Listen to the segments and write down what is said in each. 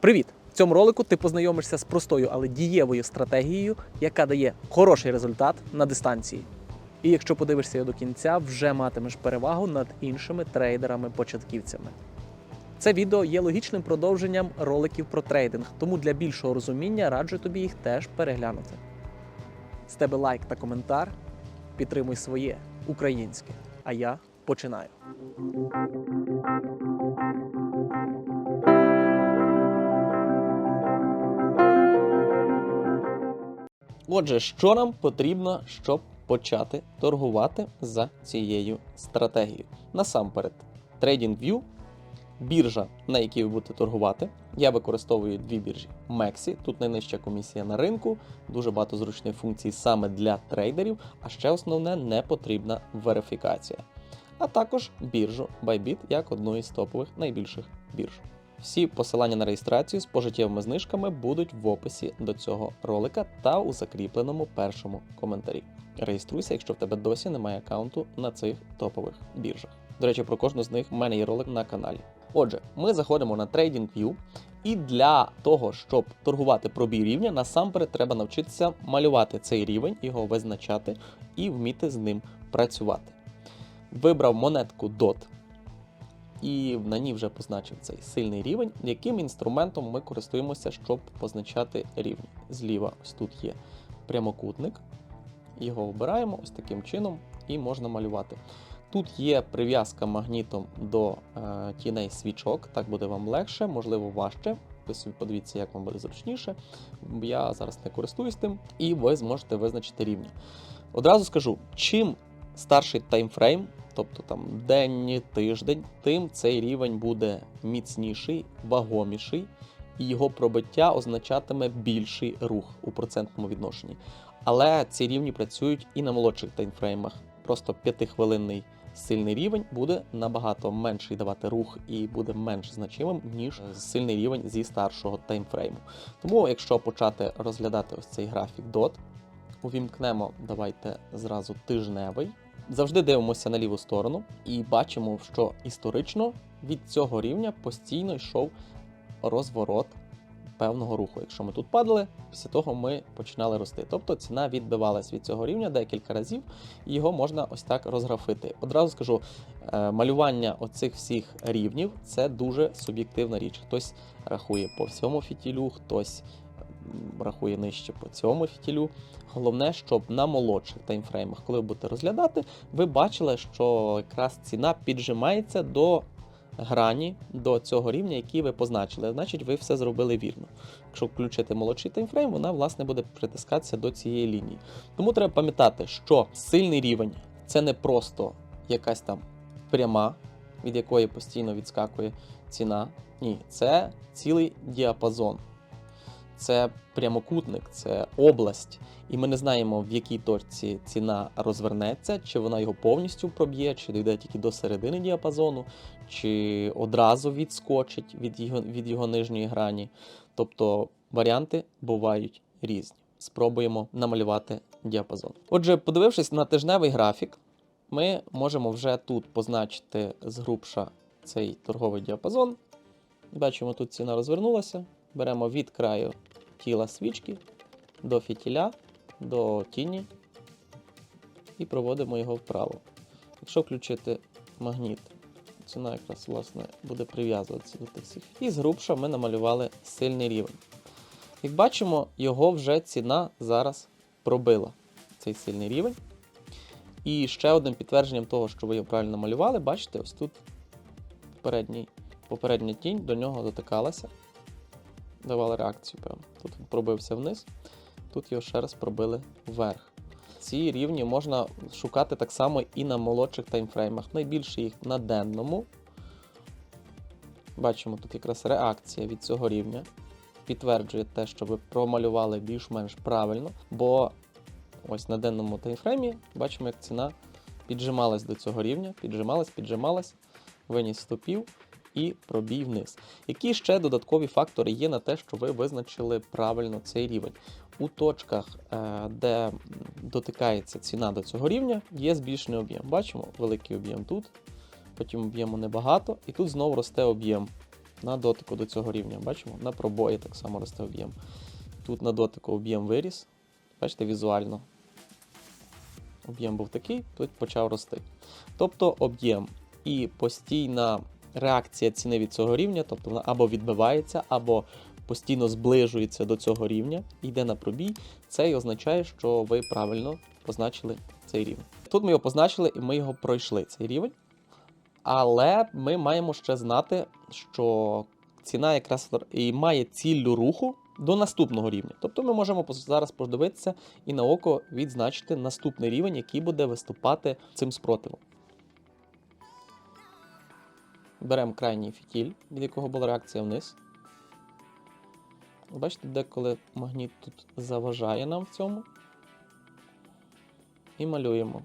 Привіт! В цьому ролику ти познайомишся з простою, але дієвою стратегією, яка дає хороший результат на дистанції. І якщо подивишся його до кінця, вже матимеш перевагу над іншими трейдерами-початківцями. Це відео є логічним продовженням роликів про трейдинг, тому для більшого розуміння раджу тобі їх теж переглянути. З тебе лайк та коментар. Підтримуй своє українське. А я починаю. Отже, що нам потрібно, щоб почати торгувати за цією стратегією? Насамперед, TradingView, біржа, на якій ви будете торгувати. Я використовую дві біржі Mexi. Тут найнижча комісія на ринку, дуже багато зручних функцій саме для трейдерів, а ще основне не потрібна верифікація. А також біржу Bybit як одну із топових найбільших бірж. Всі посилання на реєстрацію з пожиттєвими знижками будуть в описі до цього ролика та у закріпленому першому коментарі. Реєструйся, якщо в тебе досі немає аккаунту на цих топових біржах. До речі, про кожну з них в мене є ролик на каналі. Отже, ми заходимо на TradingView, і для того, щоб торгувати пробій рівня, насамперед треба навчитися малювати цей рівень, його визначати і вміти з ним працювати. Вибрав монетку DOT і на ній вже позначив цей сильний рівень, яким інструментом ми користуємося, щоб позначати рівні. Зліва ось тут є прямокутник, його обираємо ось таким чином і можна малювати. Тут є прив'язка магнітом до е, тіней свічок, так буде вам легше, можливо, важче. Ви подивіться, як вам буде зручніше. Я зараз не користуюсь тим, і ви зможете визначити рівні. Одразу скажу, чим старший таймфрейм, тобто там день, тиждень, тим цей рівень буде міцніший, вагоміший, і його пробиття означатиме більший рух у процентному відношенні. Але ці рівні працюють і на молодших таймфреймах. Просто п'ятихвилинний сильний рівень буде набагато менший давати рух і буде менш значимим, ніж сильний рівень зі старшого таймфрейму. Тому, якщо почати розглядати ось цей графік DOT, увімкнемо, давайте зразу тижневий. Завжди дивимося на ліву сторону і бачимо, що історично від цього рівня постійно йшов розворот певного руху. Якщо ми тут падали, після того ми починали рости. Тобто ціна відбивалась від цього рівня декілька разів, і його можна ось так розграфити. Одразу скажу, е, малювання оцих всіх рівнів це дуже суб'єктивна річ. Хтось рахує по всьому фітілю, хтось рахує нижче по цьому фітілю. Головне, щоб на молодших таймфреймах, коли ви будете розглядати, ви бачили, що якраз ціна піджимається до грані до цього рівня, який ви позначили. Значить, ви все зробили вірно. Якщо включити молодший таймфрейм, вона власне буде притискатися до цієї лінії. Тому треба пам'ятати, що сильний рівень це не просто якась там пряма, від якої постійно відскакує ціна. Ні, це цілий діапазон. Це прямокутник, це область, і ми не знаємо, в якій точці ціна розвернеться, чи вона його повністю проб'є, чи дійде тільки до середини діапазону, чи одразу відскочить від його, від його нижньої грані. Тобто варіанти бувають різні. Спробуємо намалювати діапазон. Отже, подивившись на тижневий графік, ми можемо вже тут позначити згрубша цей торговий діапазон. Бачимо, тут ціна розвернулася. Беремо від краю тіла свічки до фітіля, до тіні і проводимо його вправо. Якщо включити магніт, ціна якраз власне буде прив'язуватися до тих всіх. І згрубша ми намалювали сильний рівень. Як бачимо, його вже ціна зараз пробила цей сильний рівень. І ще одним підтвердженням того, що ви його правильно малювали, бачите, ось тут передній, попередня тінь до нього дотикалася давали реакцію, певно. Тут він пробився вниз, тут його ще раз пробили вверх. Ці рівні можна шукати так само і на молодших таймфреймах. Найбільше їх на денному. Бачимо, тут якраз реакція від цього рівня. Підтверджує те, що ви промалювали більш-менш правильно, бо ось на денному таймфреймі бачимо, як ціна піджималась до цього рівня, піджималась, піджималась, виніс стопів і пробій вниз. Які ще додаткові фактори є на те, що ви визначили правильно цей рівень? У точках, е, де дотикається ціна до цього рівня, є збільшений об'єм. Бачимо великий об'єм тут, потім об'єму небагато, і тут знову росте об'єм. на дотику до цього рівня. Бачимо, на пробої так само росте об'єм. Тут на дотику об'єм виріс. Бачите, візуально. Об'єм був такий, тут почав рости. Тобто об'єм і постійна реакція ціни від цього рівня, тобто вона або відбивається, або постійно зближується до цього рівня, йде на пробій. Це і означає, що ви правильно позначили цей рівень. Тут ми його позначили і ми його пройшли, цей рівень. Але ми маємо ще знати, що ціна якраз і має ціллю руху до наступного рівня. Тобто ми можемо зараз подивитися і на око відзначити наступний рівень, який буде виступати цим спротивом. Беремо крайній фітіль, від якого була реакція вниз. Бачите, деколи магніт тут заважає нам в цьому. І малюємо.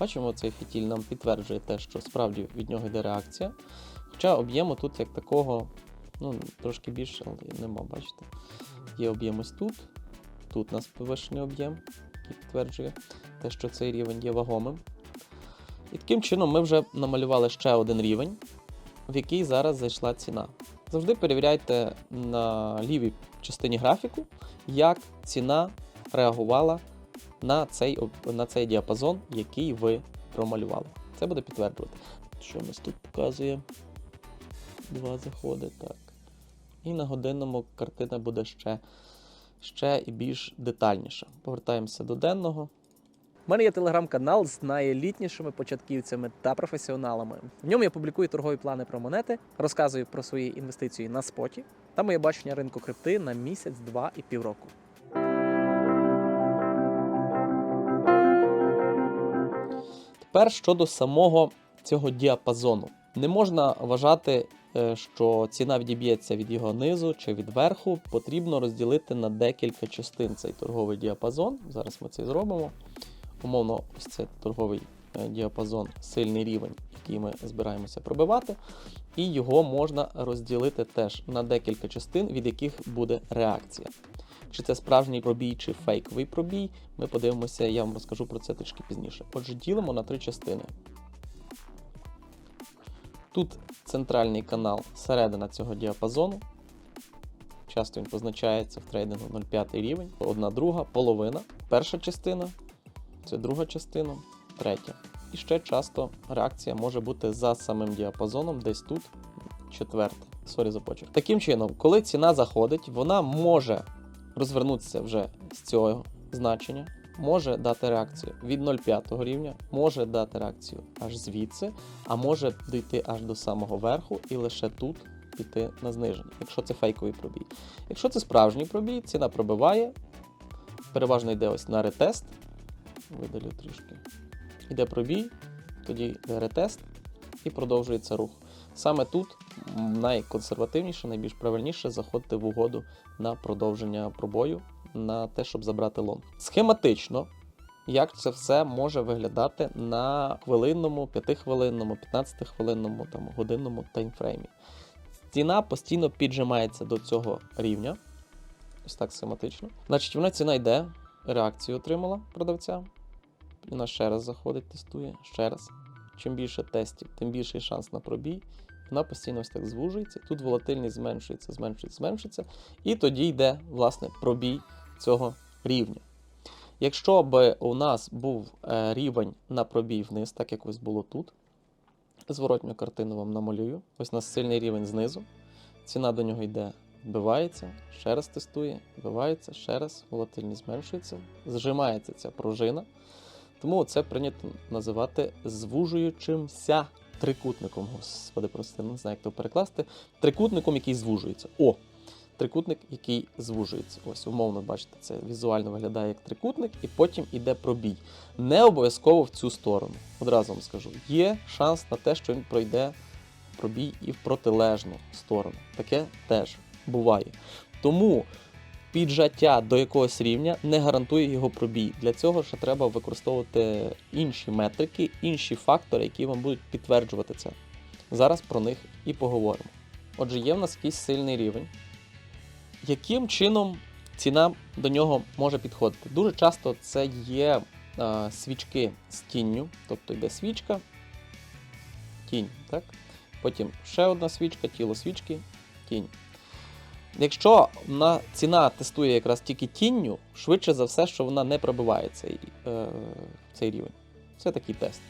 Бачимо, цей фітіль нам підтверджує те, що справді від нього йде реакція. Хоча об'єму тут як такого, ну, трошки більше, але нема, бачите. Є об'єм ось тут. Тут у нас повищений об'єм, який підтверджує те, що цей рівень є вагомим. І таким чином ми вже намалювали ще один рівень, в який зараз зайшла ціна. Завжди перевіряйте на лівій частині графіку, як ціна реагувала на цей, на цей діапазон, який ви промалювали. Це буде підтверджувати. Що у нас тут показує? Два заходи, так. І на годинному картина буде ще, ще і більш детальніша. Повертаємося до денного. У мене є телеграм-канал з найелітнішими початківцями та професіоналами. В ньому я публікую торгові плани про монети, розказую про свої інвестиції на споті та моє бачення ринку крипти на місяць, два і півроку. Тепер щодо самого цього діапазону. Не можна вважати, що ціна відіб'ється від його низу чи від верху. Потрібно розділити на декілька частин цей торговий діапазон. Зараз ми це зробимо. Умовно, ось це торговий е, діапазон, сильний рівень, який ми збираємося пробивати. І його можна розділити теж на декілька частин, від яких буде реакція. Чи це справжній пробій, чи фейковий пробій, ми подивимося, я вам розкажу про це трішки пізніше. Отже, ділимо на три частини. Тут центральний канал, середина цього діапазону. Часто він позначається в трейдингу 0,5 рівень, одна друга, половина. Перша частина, це друга частина, третя. І ще часто реакція може бути за самим діапазоном, десь тут, четверта. Сорі за почерк. Таким чином, коли ціна заходить, вона може розвернутися вже з цього значення, може дати реакцію від 0,5 рівня, може дати реакцію аж звідси, а може дійти аж до самого верху і лише тут піти на зниження, якщо це фейковий пробій. Якщо це справжній пробій, ціна пробиває, переважно йде ось на ретест. Видалю трішки. Йде пробій, тоді ретест і продовжується рух. Саме тут найконсервативніше, найбільш правильніше заходити в угоду на продовження пробою, на те, щоб забрати лонг. Схематично, як це все може виглядати на хвилинному, 5-хвилинному, 15-хвилинному, там, годинному таймфреймі. Ціна постійно піджимається до цього рівня. Ось так схематично. Значить, вона ціна йде, реакцію отримала продавця. Вона ще раз заходить, тестує, ще раз. Чим більше тестів, тим більший шанс на пробій. Вона постійно ось так звужується. Тут волатильність зменшується, зменшується, зменшується. І тоді йде, власне, пробій цього рівня. Якщо б у нас був е, рівень на пробій вниз, так як ось було тут, зворотню картину вам намалюю. Ось у нас сильний рівень знизу. Ціна до нього йде, вбивається, ще раз тестує, вбивається, ще раз, волатильність зменшується, зжимається ця пружина. Тому це прийнято називати звужуючимся трикутником. Господи, прости, не знаю, як то перекласти. Трикутником, який звужується. О! Трикутник, який звужується. Ось, умовно, бачите, це візуально виглядає як трикутник, і потім іде пробій. Не обов'язково в цю сторону. Одразу вам скажу, є шанс на те, що він пройде пробій і в протилежну сторону. Таке теж буває. Тому піджаття до якогось рівня не гарантує його пробій. Для цього ще треба використовувати інші метрики, інші фактори, які вам будуть підтверджувати це. Зараз про них і поговоримо. Отже, є в нас якийсь сильний рівень. Яким чином ціна до нього може підходити? Дуже часто це є а, свічки з тінню, тобто йде свічка, тінь, так? Потім ще одна свічка, тіло свічки, тінь. Якщо на, ціна тестує якраз тільки тінню, швидше за все, що вона не пробиває цей, е, цей рівень. Це такий тест.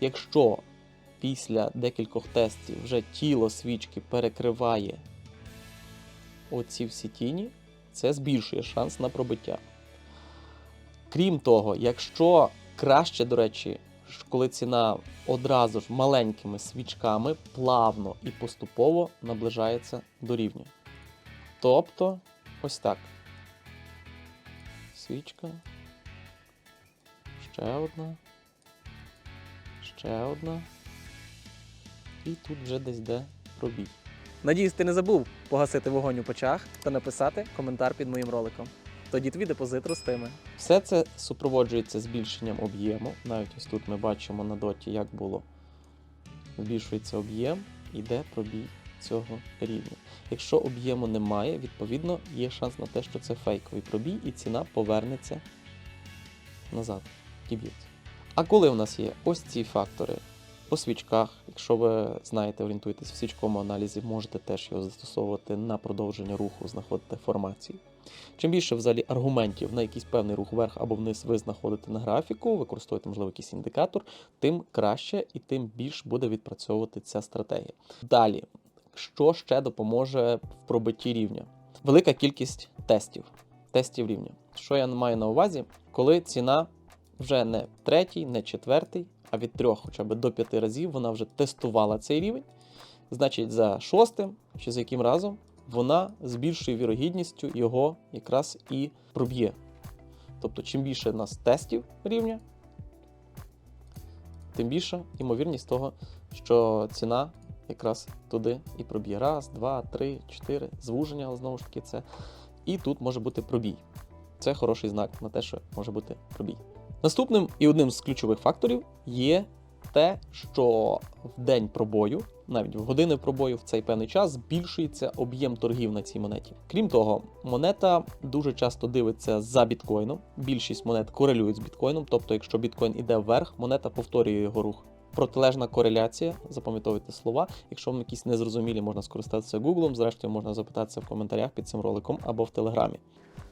Якщо після декількох тестів вже тіло свічки перекриває оці всі тіні, це збільшує шанс на пробиття. Крім того, якщо краще, до речі, коли ціна одразу ж маленькими свічками плавно і поступово наближається до рівня. Тобто, ось так. Свічка. Ще одна. Ще одна. І тут вже десь де пробій. Надіюсь, ти не забув погасити вогонь у печах та написати коментар під моїм роликом. Тоді твій депозит ростиме. Все це супроводжується збільшенням об'єму. Навіть ось тут ми бачимо на доті, як було. Збільшується об'єм, іде пробій цього рівня. Якщо об'єму немає, відповідно є шанс на те, що це фейковий пробій, і ціна повернеться назад. Діб'ється. А коли у нас є ось ці фактори по свічках, якщо ви знаєте, орієнтуєтесь в свічковому аналізі, можете теж його застосовувати на продовження руху, знаходите формації. Чим більше взагалі аргументів на якийсь певний рух вверх або вниз ви знаходите на графіку, використовуєте, можливо, якийсь індикатор, тим краще і тим більш буде відпрацьовувати ця стратегія. Далі, що ще допоможе в пробитті рівня? Велика кількість тестів. Тестів рівня. Що я маю на увазі, коли ціна вже не третій, не четвертий, а від трьох хоча б до п'яти разів вона вже тестувала цей рівень. Значить, за шостим чи за яким разом вона з більшою вірогідністю його якраз і проб'є. Тобто, чим більше в нас тестів рівня, тим більша ймовірність того, що ціна якраз туди і проб'є. Раз, два, три, чотири. Звуження, але знову ж таки, це. І тут може бути пробій. Це хороший знак на те, що може бути пробій. Наступним і одним з ключових факторів є те, що в день пробою, навіть в години пробою в цей певний час збільшується об'єм торгів на цій монеті. Крім того, монета дуже часто дивиться за біткоїном. Більшість монет корелюють з біткоїном, тобто, якщо біткоін іде вверх, монета повторює його рух. Протилежна кореляція, запам'ятовуйте слова. Якщо вам якісь незрозумілі, можна скористатися Гуглом. Зрештою, можна запитатися в коментарях під цим роликом або в Телеграмі.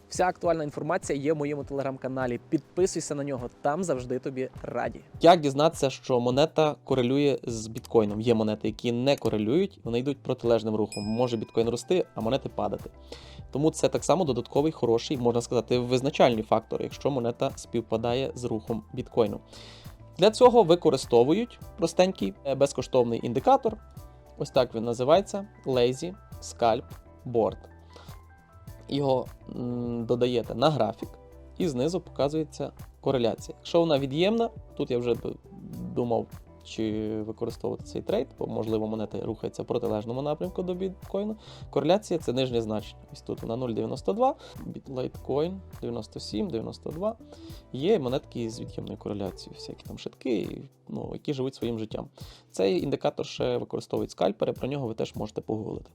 Вся актуальна інформація є в моєму телеграм-каналі. Підписуйся на нього, там завжди тобі раді. Як дізнатися, що монета корелює з біткоїном? Є монети, які не корелюють, вони йдуть протилежним рухом. Може біткоін рости, а монети падати. Тому це так само додатковий, хороший, можна сказати, визначальний фактор, якщо монета співпадає з рухом біткоїну. Для цього використовують простенький е, безкоштовний індикатор. Ось так він називається Lazy Scalp Board. Його додаєте на графік, і знизу показується кореляція. Якщо вона від'ємна, тут я вже думав, чи використовувати цей трейд, бо можливо монета рухається в протилежному напрямку до біткоїну. Кореляція це нижнє значення. Ось тут вона 0,92, бітлайткоін 97, 92. Є монетки з від'ємною кореляцією, всякі там шитки, ну, які живуть своїм життям. Цей індикатор ще використовують скальпери, про нього ви теж можете погуглити.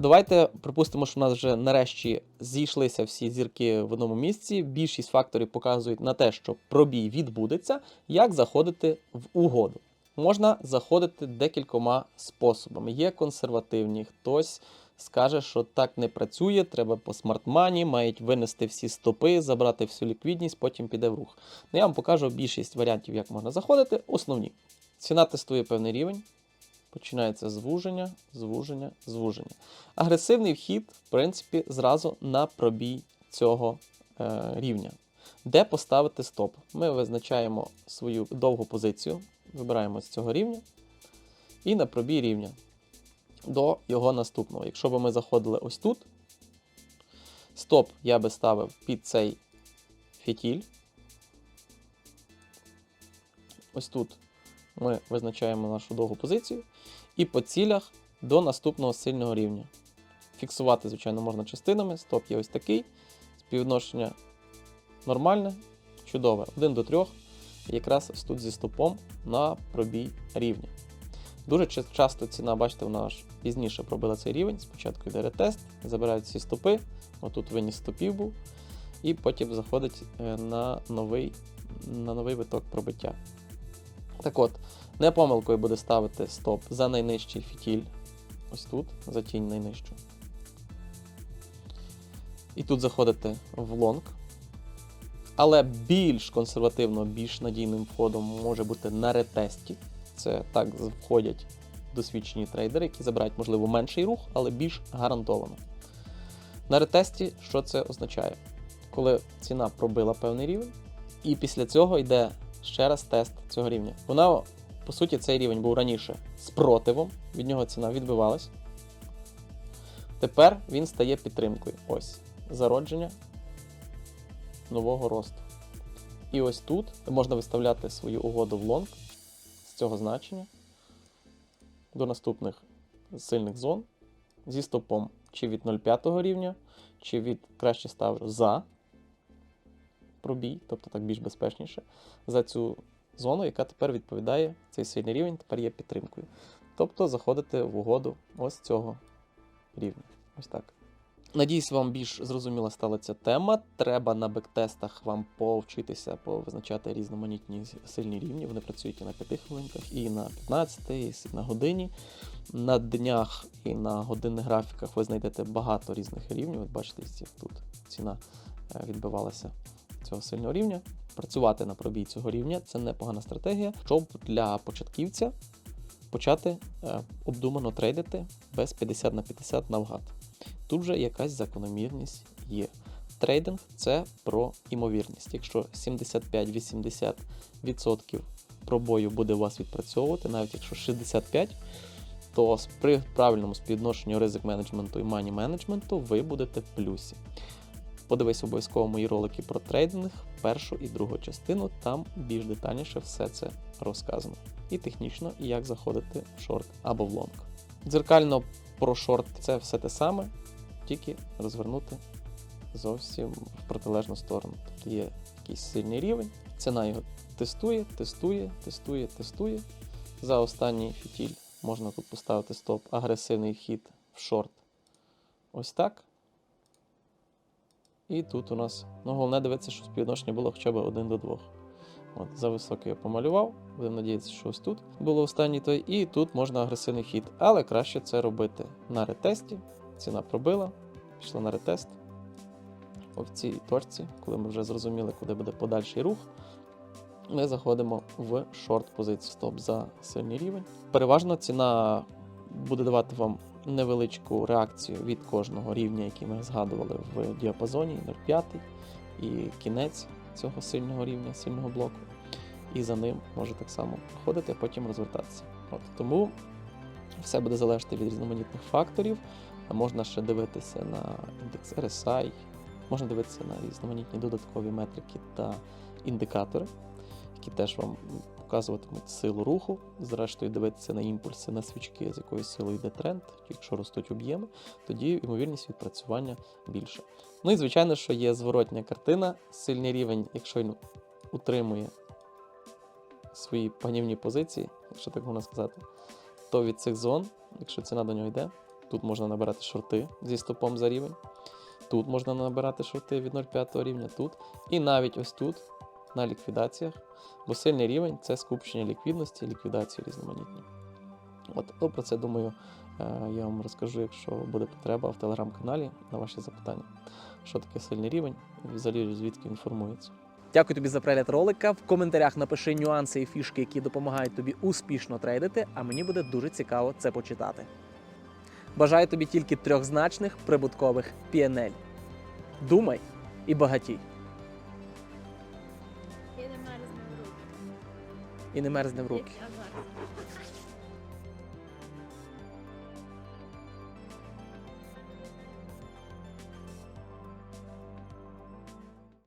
Давайте припустимо, що у нас вже нарешті зійшлися всі зірки в одному місці. Більшість факторів показують на те, що пробій відбудеться, як заходити в угоду. Можна заходити декількома способами. Є консервативні, хтось скаже, що так не працює, треба по смартмані, мають винести всі стопи, забрати всю ліквідність, потім піде в рух. Ну, я вам покажу більшість варіантів, як можна заходити. Основні. Ціна тестує певний рівень. Починається звуження, звуження, звуження. Агресивний вхід, в принципі, зразу на пробій цього е, рівня. Де поставити стоп? Ми визначаємо свою довгу позицію, вибираємо з цього рівня і на пробій рівня до його наступного. Якщо б ми заходили ось тут, стоп я би ставив під цей фітіль. Ось тут ми визначаємо нашу довгу позицію і по цілях до наступного сильного рівня. Фіксувати, звичайно, можна частинами. Стоп є ось такий. Співвідношення нормальне, чудове. 1 до 3. Якраз тут зі стопом на пробій рівня. Дуже часто ціна, бачите, вона аж пізніше пробила цей рівень. Спочатку йде ретест, забирають всі стопи. Отут виніс стопів був. І потім заходить е, на новий на новий виток пробиття. Так от, не помилкою буде ставити стоп за найнижчий фітіль. Ось тут, за тінь найнижчу. І тут заходите в лонг. Але більш консервативно, більш надійним входом може бути на ретесті. Це так входять досвідчені трейдери, які забирають, можливо, менший рух, але більш гарантовано. На ретесті що це означає? Коли ціна пробила певний рівень, і після цього йде ще раз тест цього рівня. Вона, по суті, цей рівень був раніше спротивом, від нього ціна відбивалась. Тепер він стає підтримкою. Ось зародження нового росту. І ось тут можна виставляти свою угоду в лонг з цього значення до наступних сильних зон зі стопом чи від 0,5 рівня, чи від краще ставлю за пробій, тобто так більш безпечніше, за цю зону, яка тепер відповідає цей сильний рівень, тепер є підтримкою. Тобто заходите в угоду ось цього рівня. Ось так. Надіюсь, вам більш зрозуміла стала ця тема. Треба на бектестах вам повчитися повизначати різноманітні сильні рівні. Вони працюють і на 5 хвилинках, і на 15, і на годині. На днях і на годинних графіках ви знайдете багато різних рівнів. От бачите, тут ціна е, відбивалася цього сильного рівня. Працювати на пробій цього рівня це непогана стратегія, щоб для початківця почати е, обдумано трейдити без 50 на 50 навгад. Тут же якась закономірність є. Трейдинг це про імовірність. Якщо 75-80% пробою буде у вас відпрацьовувати, навіть якщо 65%, то при правильному співвідношенню ризик менеджменту і мані менеджменту ви будете в плюсі. Подивись обов'язково мої ролики про трейдинг, першу і другу частину, там більш детальніше все це розказано. І технічно, і як заходити в шорт або в лонг. Дзеркально про шорт це все те саме, тільки розвернути зовсім в протилежну сторону. Тобто є якийсь сильний рівень, ціна його тестує, тестує, тестує, тестує. За останній фітіль можна тут поставити стоп, агресивний хід в шорт. Ось так. І тут у нас, ну головне дивитися, щоб співвідношення було хоча б 1 до 2. От, за високе я помалював. Будемо надіятися, що ось тут було останній той. І тут можна агресивний хід. Але краще це робити на ретесті. Ціна пробила, пішла на ретест. В цій точці, коли ми вже зрозуміли, куди буде подальший рух, ми заходимо в шорт позицію стоп за сильний рівень. Переважно ціна буде давати вам невеличку реакцію від кожного рівня, який ми згадували в діапазоні 0,5 і кінець цього сильного рівня, сильного блоку. І за ним може так само проходити, а потім розвертатися. От, тому все буде залежати від різноманітних факторів. Можна ще дивитися на індекс RSI, можна дивитися на різноманітні додаткові метрики та індикатори, які теж вам показуватимуть силу руху. Зрештою, дивитися на імпульси, на свічки, з якою силою йде тренд. Якщо ростуть об'єми, тоді ймовірність відпрацювання більша. Ну і звичайно, що є зворотня картина, сильний рівень, якщо він утримує свої панівні позиції, якщо так можна сказати, то від цих зон, якщо ціна до нього йде, тут можна набирати шорти зі стопом за рівень. Тут можна набирати шорти від 0,5 рівня, тут. І навіть ось тут, на ліквідаціях. Бо сильний рівень це скупчення ліквідності, ліквідації різноманітні. От, ну, про це думаю, е, я вам розкажу, якщо буде потреба в телеграм-каналі на ваші запитання. Що таке сильний рівень, взагалі звідки інформується. Дякую тобі за перегляд ролика. В коментарях напиши нюанси і фішки, які допомагають тобі успішно трейдити, а мені буде дуже цікаво це почитати. Бажаю тобі тільки трьохзначних прибуткових PNL. Думай і багатій. І не мерзне в руки.